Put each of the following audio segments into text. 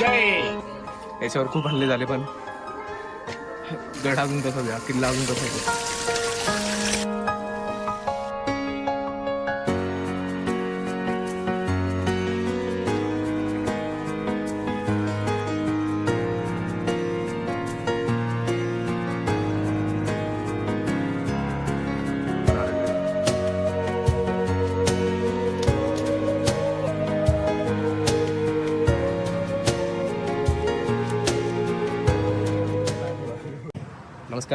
याच्यावर खूप हल्ले झाले पण. गड अजून तसंच आहे किल्ला अजून तसंच आहे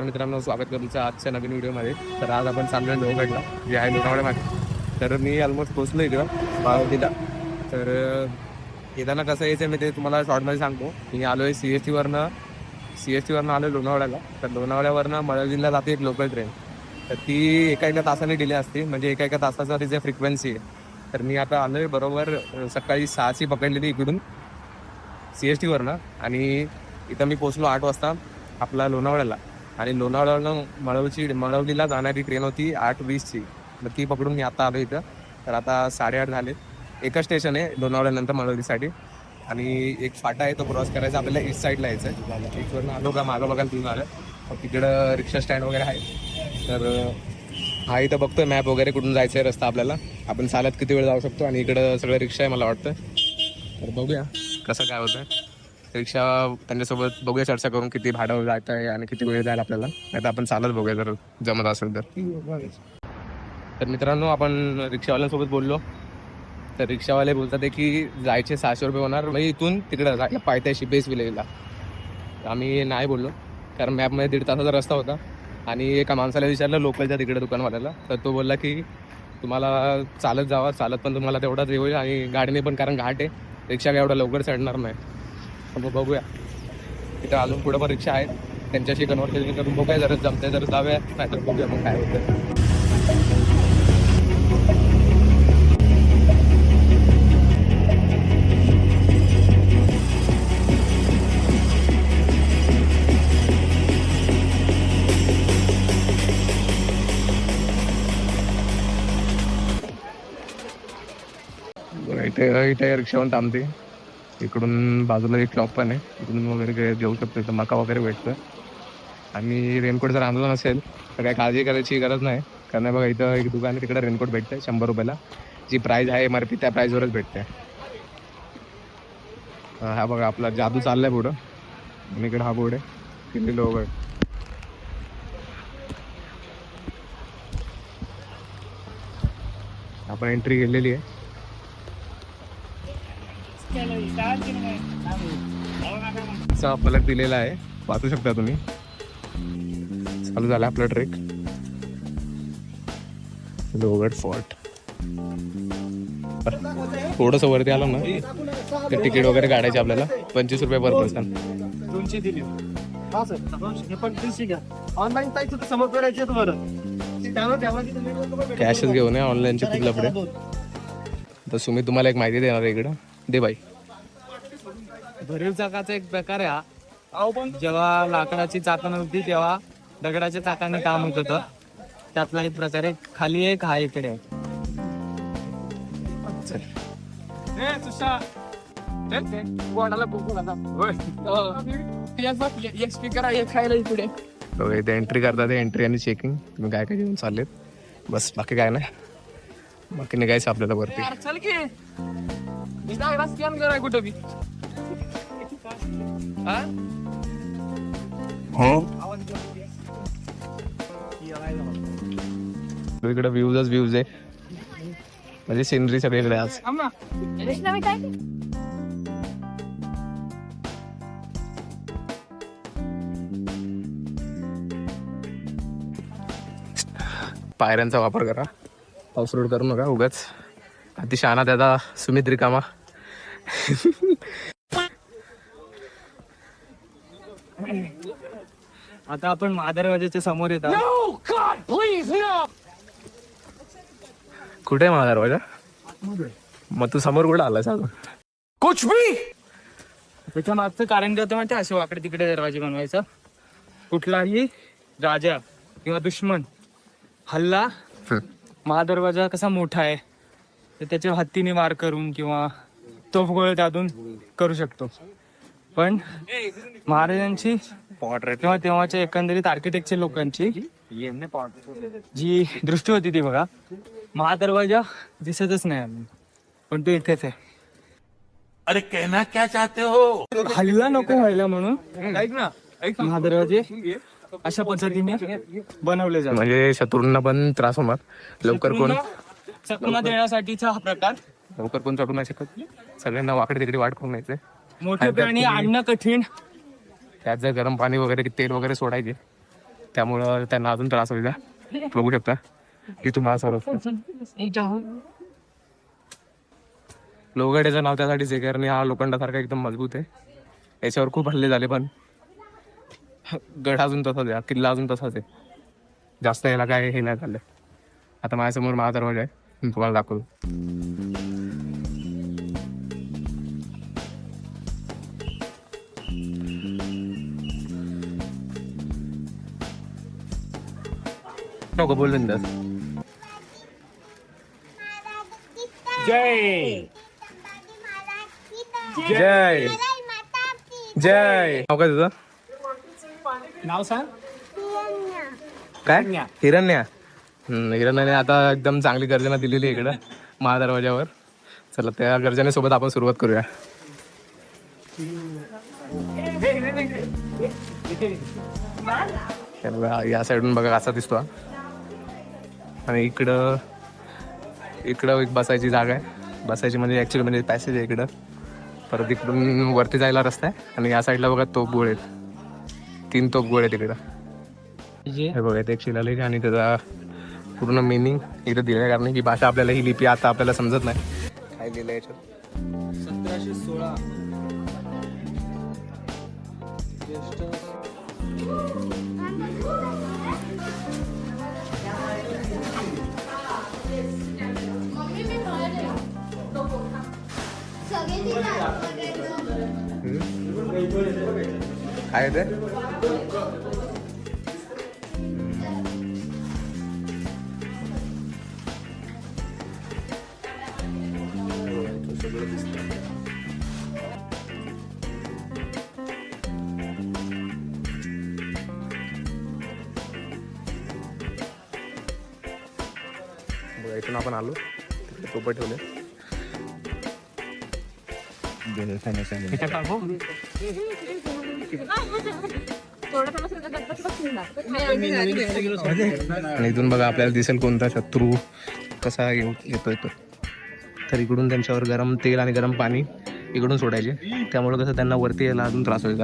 नमस्कार मित्रांनो स्वागत करतो तुमचं आजच्या नवीन व्हिडिओमध्ये. तर आज आपण चाललोय लोहगडला जे आहे लोणावळ्यामध्ये तर मी ऑलमोस्ट पोचलो इकडं बारावतीला तर येताना कसं यायचं मी ते तुम्हाला शॉर्टमध्ये सांगतो. मी आलो आहे सी एस टीवरनं सी एस टीवरनं आलो लोणावळ्याला. तर लोणावळ्यावरनं मळवलीला जाते एक लोकल ट्रेन तर ती एका एका तासाने डिले असते म्हणजे एका एका तासाचा तिचे फ्रिक्वेन्सी आहे. तर मी आता आलो आहे बरोबर सकाळी सहाची पकडलेली इकडून सी एस टीवरनं आणि इथं मी पोचलो आठ वाजता आपला लोणावळ्याला. आणि लोणावळ्यावरनं मळवची मळवलीला जाणारी ट्रेन होती आठ वीसची मग ती पकडून मी आता आलो इथं. तर आता साडेआठ झाले. एकच स्टेशन आहे लोणावळ्यानंतर मळवलीसाठी. आणि एक फाटा आहे तो क्रॉस करायचा. आपल्याला ईस्ट साईडला यायचं आहे ईस्टवरनं आलो का मागं बघायला तिथून आलं. मग तिकडं रिक्षा स्टँड वगैरे आहे. तर हा इथं बघतोय मॅप वगैरे कुठून जायचं आहे रस्ता आपल्याला. आपण चालत किती वेळ जाऊ शकतो? आणि इकडं सगळं रिक्षा आहे मला वाटतं. तर बघूया कसं काय होतं रिक्षा त्यांच्यासोबत बघूया चर्चा करून किती भाडं जायचं आहे आणि किती वेळ जाईल आपल्याला. नाही तर आपण चालत बघूया जर जमत असेल तर. तर मित्रांनो आपण रिक्षावाल्यांसोबत बोललो. तर रिक्षावाले बोलतात आहे की जायचे सहाशे रुपये होणार. म्हणजे इथून तिकडं जायला पायथ्याशी बेस विलेजला. आम्ही नाही बोललो कारण मॅपमध्ये दीड तासाचा रस्ता होता. आणि एका माणसाला विचारलं लोकलच्या तिकडे दुकानवाल्याला. तर तो बोलला की तुम्हाला चालत जावा चालत पण तुम्हाला तेवढाच हे होईल आणि गाडीने पण कारण घाट आहे. रिक्षा काय एवढा लवकर चढणार नाही. मग बघूया. तिथं अजून पुढं पण रिक्षा आहेत. त्यांच्याशी कन्व्हर्सेशन करून बघूया. जरा जमते जरा जाऊया. नाही तर बघूया मग काय होतं इथे इथे रिक्षावर थांबते. इकडून बाजूला एक शॉप पण आहे. इकडून वगैरे घेऊ शकतो. इथं मका वगैरे भेटतं आणि रेनकोट जर आणला नसेल तर काय काळजी करायची गरज नाही. कारण बघा इथं एक दुकान आहे तिकडे रेनकोट भेटतं शंभर रुपयाला. जी प्राईज आहे एम आर पी त्या प्राईजवरच भेटते हा बघा आपला जादू चाललाय पुढं. आणि इकडे हा बोर्ड आहे. किल्ली लोगड आपण एंट्री केलेली आहे. चा फलक दिलेला आहे. वाचू शकता तुम्ही. चालू झाला आपला ट्रेक. लोगड फोर्ट थोडस वरती आलो ना ते तिकीट वगैरे काढायचे आपल्याला. पंचवीस रुपये पर पर्सन दोनशे दिली. हा सर. घ्या. ऑनलाईन समोर करायचे कॅशच घेऊन ऑनलाईनचे खूप लफडे. तर सुमित तुम्हाला एक माहिती देणार आहे इकडं. दे बाई. भरीव चाकाचा एक प्रकार आहे हा. जेव्हा लाकडाची चाकं नव्हती तेव्हा दगडाच्या चाकाने काम होत होतं. त्यातला एक प्रकार आहे खाली एक हा इकडे आहे एक स्पीकर आहे खायला इकडे. तो इथे एंट्री करतात एंट्री आणि चेकिंग तुम्ही काय काय घेऊन चाललेत? बस बाकी काय नाही. बाकी निघायचं आपल्याला वरती. कुठं बी. हा? इकडे व्ह्यूजच व्ह्यूज आहे. म्हणजे सिनरी सगळीकडे आज. पायऱ्यांचा वापर करा. ऑफ रोड करू नका उगाच. अति शहाणा त्याचा सुमित रिकामा. आता आपण महादरवाजाच्या समोर येत आहोत. कुठे आहे माझा दरवाजा मग तू समोर कुठं आलास अजून? त्याच्या मागचं कारण काय होतं माहिती असे वाकडे तिकडे दरवाजे बनवायचा. कुठलाही राजा किंवा दुश्मन हल्ला महादरवाजा कसा मोठा आहे तर त्याच्या हत्तीने वार करून किंवा तोफगोळे त्यातून करू शकतो. पण महाराजांची किंवा तेव्हाच्या एकंदरीत आर्किटेक्चर लोकांची जी दृष्टी होती ती बघा. महादरवाजा दिसतच नाही अजून. पण तो इथेच आहे. अरे कहना क्या चाहते हो? हल्ला नको व्हायला म्हणून ऐक ना ऐक महादरवाजे अशा पद्धतीने बनवले जातात. म्हणजे शत्रूंना पण त्रास होणार. लवकर कोण चकमा देण्यासाठीचा हा प्रकार. लवकर कोण चढू नाही शकत. सगळ्यांना वाकडे तिकडे वाट करून यायचे मोठे प्राणी आणणं कठीण. त्यात जर गरम पाणी वगैरे तेल वगैरे सोडायचे त्यामुळं त्यांना अजून त्रास होईल बघू शकता. की तुम्हाला सर्व. लोगड्याचं नाव त्यासाठी आहे हा लोखंडासारखा एकदम मजबूत आहे. याच्यावर खूप हल्ले झाले पण गड अजून तसाच आहे किल्ला अजून तसाच आहे. जास्त याला काय हे नाही झालं आता माझ्यासमोर महादरवाजा आहे. मी तुम्हाला दाखवतो. नको बोल बिंदास जय. जय. जय. नाव काय तुझं? नाव सांग. काय? हिरण्या. हिरण्याने आता एकदम चांगली गर्जना दिलेली आहे इकडं महादरवाज्यावर. चला त्या गर्जनेसोबत आपण सुरुवात करूया. या साईडून बघा कसा दिसतो. आणि इकडं इकडं एक बसायची जागा आहे. बसायची म्हणजे ऍक्च्युली म्हणजे पॅसेज आहे इकडं. परत इकडून वरती जायला रस्ता आहे. आणि या साईडला बघा तोप गोळ आहेत. तीन तोप गोळ आहेत इकडं. हे बघा इथे एक शिलालेख आणि त्याचा पूर्ण मिनिंग इथं दिलं कारण ही भाषा आपल्याला ही लिपी आता आपल्याला समजत नाही. काय लिहिलं याच्यात? सतराशे सोळा. आहे ते बघा इथून आपण आलो आणि इथून बघा आपल्याला दिसेल कोणता शत्रू कसा येतोय तो. तर इकडून त्यांच्यावर गरम तेल आणि गरम पाणी इकडून सोडायचे. त्यामुळे कसं त्यांना वरती यायला अजून त्रास होईल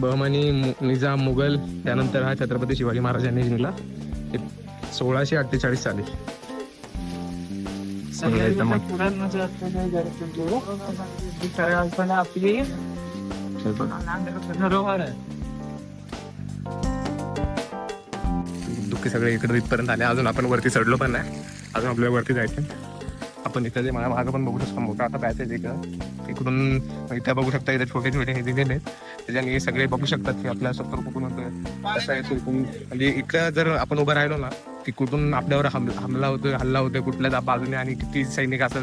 बहमनी निजाम मुघल त्यानंतर हा छत्रपती शिवाजी महाराजांनी जिंकला. सोळाशे अठ्ठेचाळीस साली. आपली. धरोहर आहे. दुःखी सगळे इकडे इथपर्यंत आले. अजून आपण वरती चढलो पण नाही. अजून आपल्याला वरती जायचं आपण इथं जे मला मागं पण बघू शकतो मोठा आता पॅसेज इकडं इकडून इथं बघू शकता इथे छोटे छोटे हे दिलेले आहेत. त्याच्याने हे सगळे बघू शकतात की आपल्या सत्तर कुठून होतोय कसं आहे कुठून म्हणजे इकडं जर आपण उभं राहिलो ना की कुठून आपल्यावर हमला हमला होतोय हल्ला होतोय कुठल्या बाजूने आणि किती सैनिक असं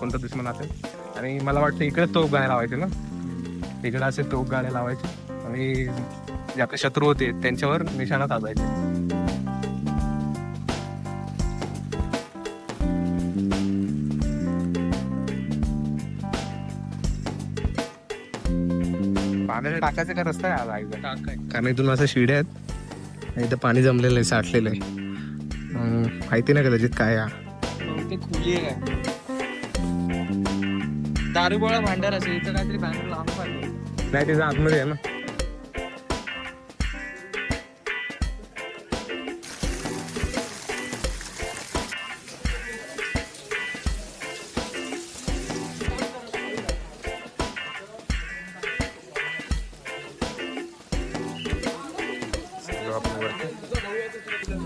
कोणता दुश्मन असेल. आणि मला वाटतं इकडे तोफ गाड्या लावायचे ना? इकडे असे तोफ गाड्या लावायचे. आणि जे आपले शत्रू होते त्यांच्यावर निशाणा साधायचे. पाण्याच्या टाकायचं का रस्ता आहे हा जायचा? कारण इथून असं शिड्या आहेत. इथं पाणी जमलेलं आहे साठलेलं आहे. मग माहिती नाही कदाचित काय हा. ते खुली आहे दारुगोळा भांडार असेल इथं काहीतरी भांडार लांब पाहिजे. नाही तिथं आतमध्ये आहे ना.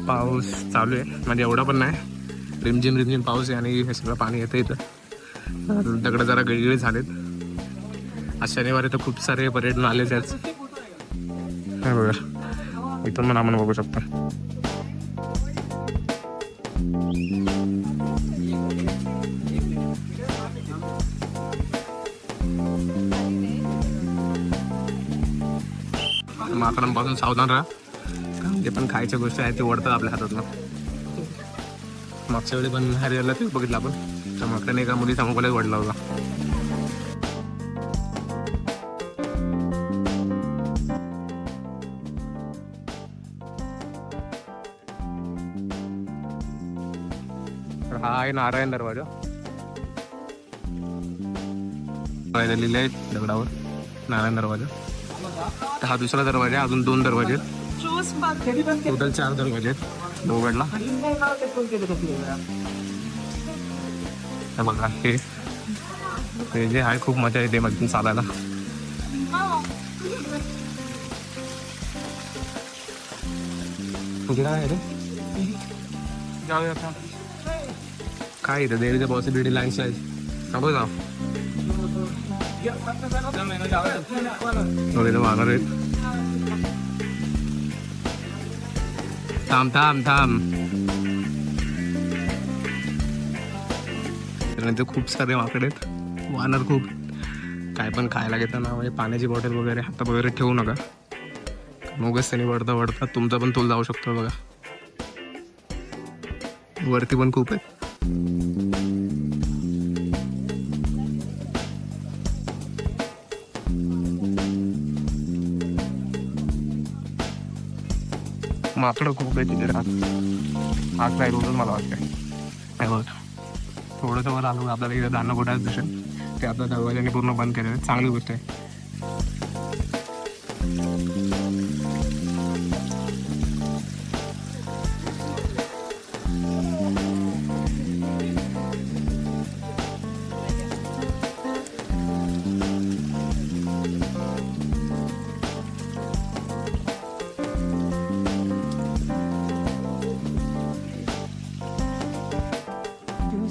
पाऊस चालू आहे. म्हणजे एवढा पण नाही. रिमझिम रिमझिम पाऊस आहे आणि हे सगळं पाणी येतं इथं. दगड जरा गळगळी झालेत. आज शनिवारी तर खूप सारे पर्यटन आले त्याच हे बघा. इथून पण आपण बघू शकतो. माकडांपासून सावधान राहा. जे ते पण खायच्या गोष्टी आहेत ते ओढतात आपल्या हातातनं. मागच्या वेळी पण हरियाला ते बघितलं आपण. त्या मागच्याने एका मुली समोर वाढला होता. हा आहे नारायण दरवाजा. लिहिले आहेत दगडावर. नारायण दरवाजा. तर हा दुसरा दरवाजा आहे. अजून दोन दरवाजे आहेत. टोटल चार दरवाजे आहेत हे बघा हे. हे जे आहे खूप मजा येते मधून चालायला. तुझे काय आहे रे? काय इथं? There is a possibility line size नको जाऊ थोडे तर वाहणार आहेत. थांब थांब थांब. त्यानंतर खूप सारे माकडे आहेत. वानर खूप. काय पण खायला घेताना म्हणजे पाण्याची बॉटल वगैरे हातात वगैरे ठेवू नका. मगच त्यांनी वडता वडता तुमचा पण तोल जाऊ शकतो बघा. वरती पण खूप आहेत. माकडं खूप आहे तिथे राहत. आज नाही रोजच मला वाटतंय. नाही बघ. थोडंसं वर आलो आपल्याला इथे धान्य कुठं दिसेल. ते आता दरवाजाने पूर्ण बंद केलेलं चांगली गोष्ट आहे.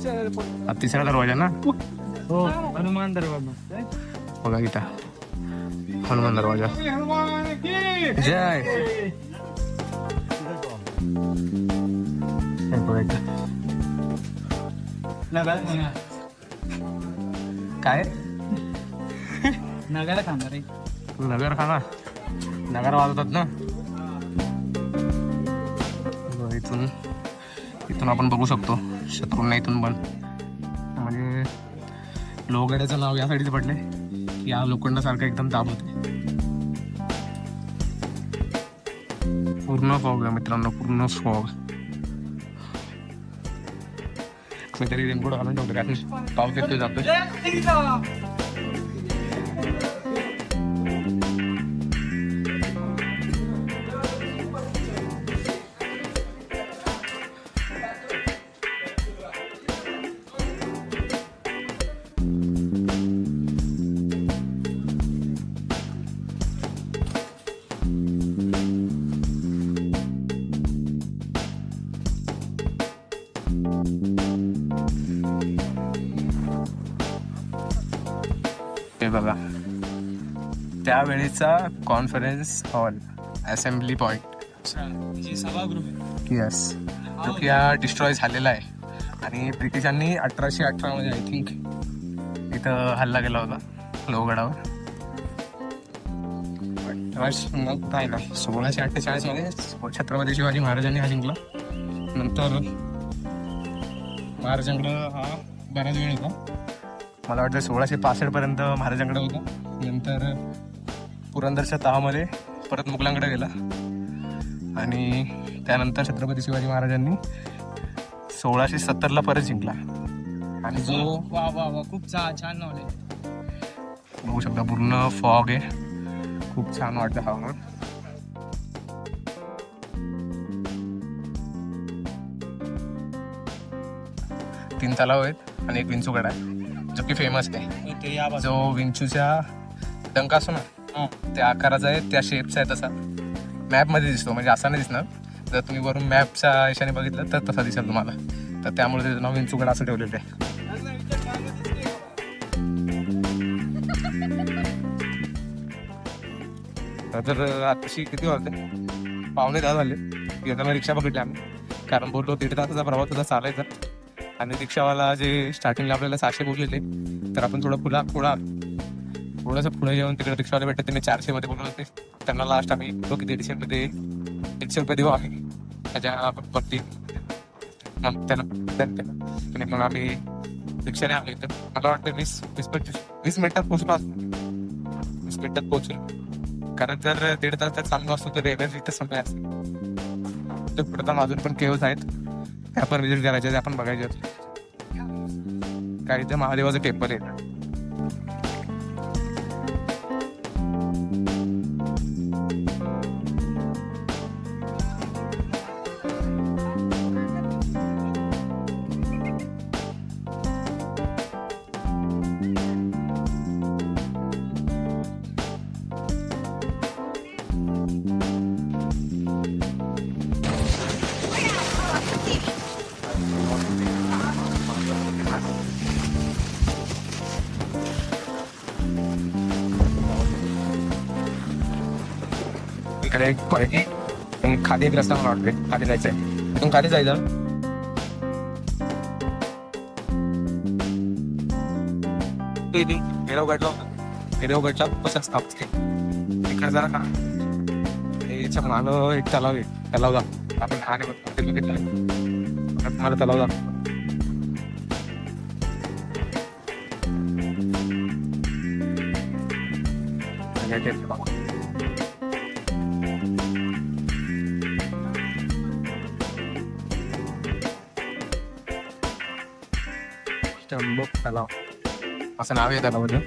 हा तिसरा दरवाजा ना हो हनुमान दरवाजा बघा इथं हनुमान दरवाजा जय हे बघा इथं. नगर काय नगाला खाणार आहे नगर खाना नगर वाजवतात ना बघा, इथून इथून आपण बघू शकतो शत्रूंना इथून पण म्हणजे लोहगड्याचं नाव यासाठीच पडले की या लोखंडासारखं एकदम दाब होते पूर्ण फॉग आहे मित्रांनो पूर्ण फॉग मी तरी रेनकोट घालून ठेवतो कारण पाऊस येतो जातो त्यावेळेचा कॉन्फरन्स हॉल असेंब्ली पॉईंट सभागृह येस जो की हा डिस्ट्रॉय झालेला आहे. आणि ब्रिटिशांनी अठराशे अठरामध्ये आय थिंक इथं हल्ला केला होता लोहगडावर. अठराशे मग काय ना सोळाशे अठ्ठेचाळीसमध्ये छत्रपती शिवाजी महाराजांनी हा जिंकला. नंतर महाराजांकडं हा बराच वेळ होता. मला वाटतं सोळाशे पासष्ट पर्यंत महाराजांकडे होता. नंतर पुरंदरच्या तहामध्ये परत मुघलांकडे गेला. आणि त्यानंतर छत्रपती शिवाजी महाराजांनी सोळाशे सत्तरला परत जिंकला. आणि जो वा वा वा खूप छान छान नॉलेज बघू शकता पूर्ण फॉग आहे. खूप छान वाटतं हवामान. तीन तलाव आहेत आणि एक विंचूगड आहे जो की फेमस आहे. जो विंचूच्या डंका असतो ना. हो, त्या आकाराचा आहे त्या शेपचा आहे तसा. मॅपमध्ये दिसतो म्हणजे असा नाही दिसणार. जर तुम्ही वरून मॅपच्या हिशाने बघितलं तर तसा दिसेल तुम्हाला. तर त्यामुळे त्याचं नाव विंचुगड असं ठेवलेलं आहे. तर आताशी किती वाजले? पावणे दहा झाले. येताना रिक्षा बघितली आम्ही. कारण बोललो दीड तासाचा प्रवास होता चालायचा. आणि रिक्षावाला जे स्टार्टिंगला आपल्याला सहाशे बोललेले तर आपण थोडं पुढा पुढा थोडंसं पुढे येऊन तिकडे रिक्षावाले भेटत त्यांनी चारशे मध्ये बोलवलं होते. त्यांना लास्ट आम्ही बघ किती दीडशे मध्ये दीडशे रुपये देऊ आम्ही. त्याच्या वरती. मग त्यांना आणि मग आम्ही रिक्षाने आलो इथं. मला वाटतं वीस वीस पंचवीस वीस मिनिटात पोहोचलो असतो वीस मिनिटात पोहोचलो. कारण जर दीड तास त्यात चाललो असतो तर रेल्वे इथं संपल्या असते तर पुढे अजून पण केव्स आहेत. त्या पण विजिट करायचे ते आपण बघायचे. होते काय इथे महादेवाचं टेम्पल आहे एक क्वालिटी आणि खाली एक रस्ता मला वाटते खाली जायचंय. तिथून खाली जायचं. ते इथे हेरवगडला हेरवगडला बस असतात इकडे जरा का याच्या मागं एक तलाव आहे. तलाव जा. आपण ठाणे बघितलं मला तलाव जा. तलाव असं नाव आहे तलावाचं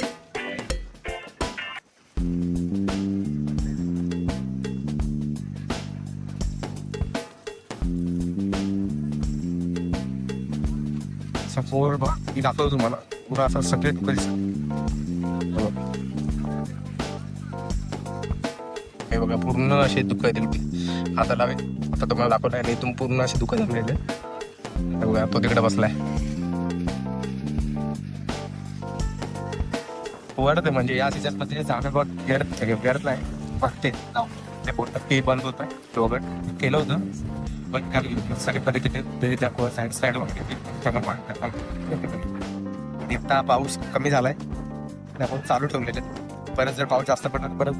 समोर बघ मी दाखवतो तुम्हाला. पुरा असा सगळे हे बघा पूर्ण असे दुःख आहेत आता लावे आता तुम्हाला दाखवलं आणि इथून पूर्ण असे दुःख झालेले हे बघा तो तिकडे बसलाय. वरते म्हणजे या सीझनमध्ये जाणं बघ गेरत गेरत नाही वाटते ते बोलतात ते बंद होत आहे दोघं केलं होतं. पण काही सगळे पद्धतीने ते दाखव साईड साईड आता पाऊस कमी झालाय. त्यामुळे चालू ठेवलेले. परत जर पाऊस जास्त पडला तर परत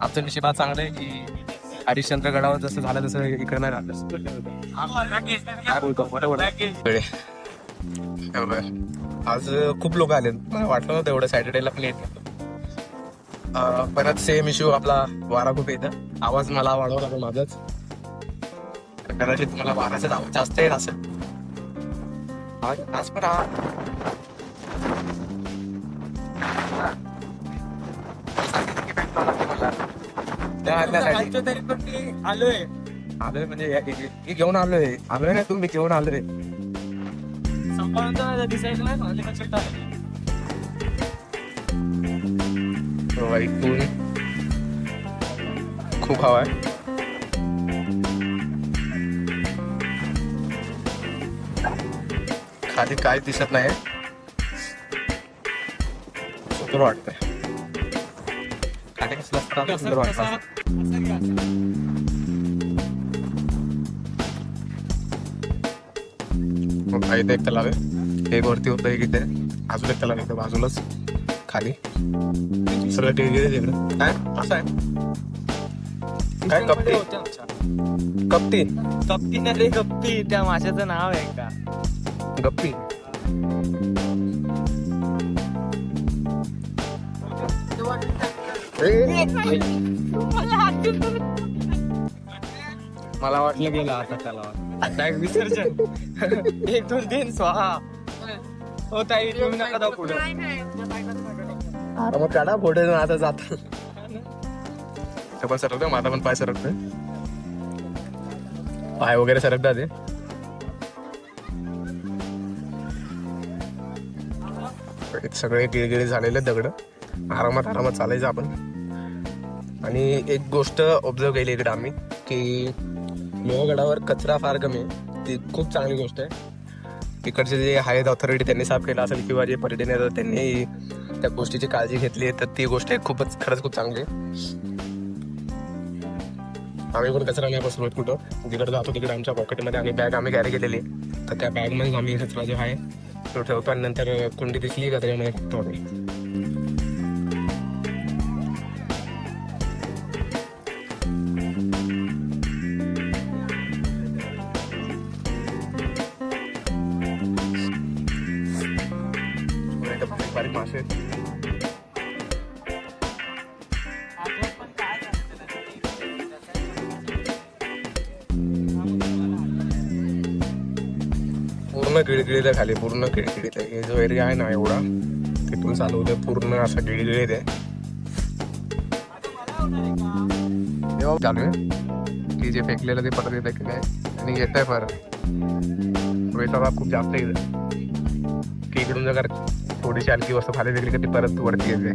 आमचं नशिबात चांगलं आहे की हरिश्चंद्र गडावर जसं झालं तसं इकडे नाही राहिलं काय बोलतो. बरोबर. हे. आज खूप लोक आले. मला वाटलं नव्हतं एवढं सॅटर्डेला पण येत परत सेम इश्यू आपला वारा खूप येतं. आवाज मला वाढवा लागेल माझाच. कदाचित मला वाराचा आवाज जास्त येत असेल. आज पण आलोय आलोय. म्हणजे घेऊन आलोय. आलोय ना तुम्ही घेऊन आलोय. इथून खूप हवा आहे खाली काय दिसत नाही सुंदर वाटतंय खाली कसलं सुंदर वाटतं मग इथे एक तलाव आहे. एक वरती होतं एक इथे. अजून एक तलाव आहे. इथं बाजूलाच खाली. सगळं टिळगिरी तिकडे. काय? असं आहे. काय? कपटी. कपटी. गप्पी नाही रे गप्पी. त्या माशाचं नाव आहे का? गप्पी. मला वाटलं गेलं आता त्याला डायरेक्ट विसर्जन. एक दोन तीन स्वाहा हो. ताई तुम्ही नका जाऊ पुढे. मग काढा पुढे आता जात. पण सरकतोय माझा पण पाय सरकतोय. पाय वगैरे सरकतात ते सगळे गिळगिळी झालेले दगड. आरामात आरामात चालायचं आपण. आणि एक गोष्ट ऑब्झर्व केली इकडे आम्ही की लोहगडावर कचरा फार कमी आहे. ती खूप चांगली गोष्ट आहे. तिकडचे जे हायत ऑथॉरिटी त्यांनी साफ केलं असेल किंवा जे पर्यटन येतात त्यांनी त्या गोष्टीची काळजी घेतली आहे तर ती गोष्ट आहे खूपच खरंच खूप चांगली आहे. आम्ही पण कचरा नाही बसलो कुठं. जिकडे जातो तिकडे आमच्या पॉकेटमध्ये आणि बॅग आम्ही कॅरी केलेली तर त्या बॅगमध्ये आम्ही कचरा जो आहे तो ठेवतो आणि नंतर कुंडी दिसली कचऱ्यामध्ये. तो आम्ही बारीक पूर्ण गिळगिळीला खाली पूर्ण गिळगिळीत आहे हे जो एरिया आहे ना एवढा तिथून चालू होतं पूर्ण असा गिळगिळीत आहे. तेव्हा चालू आहे. की जे फेकलेलं ते परत येतं की नाही आणि येत आहे परत वेळेचा खूप जास्त येतं की इकडून जर थोडीशी आणखी वस्तू खाली वेगळी की ती परत वरती येते.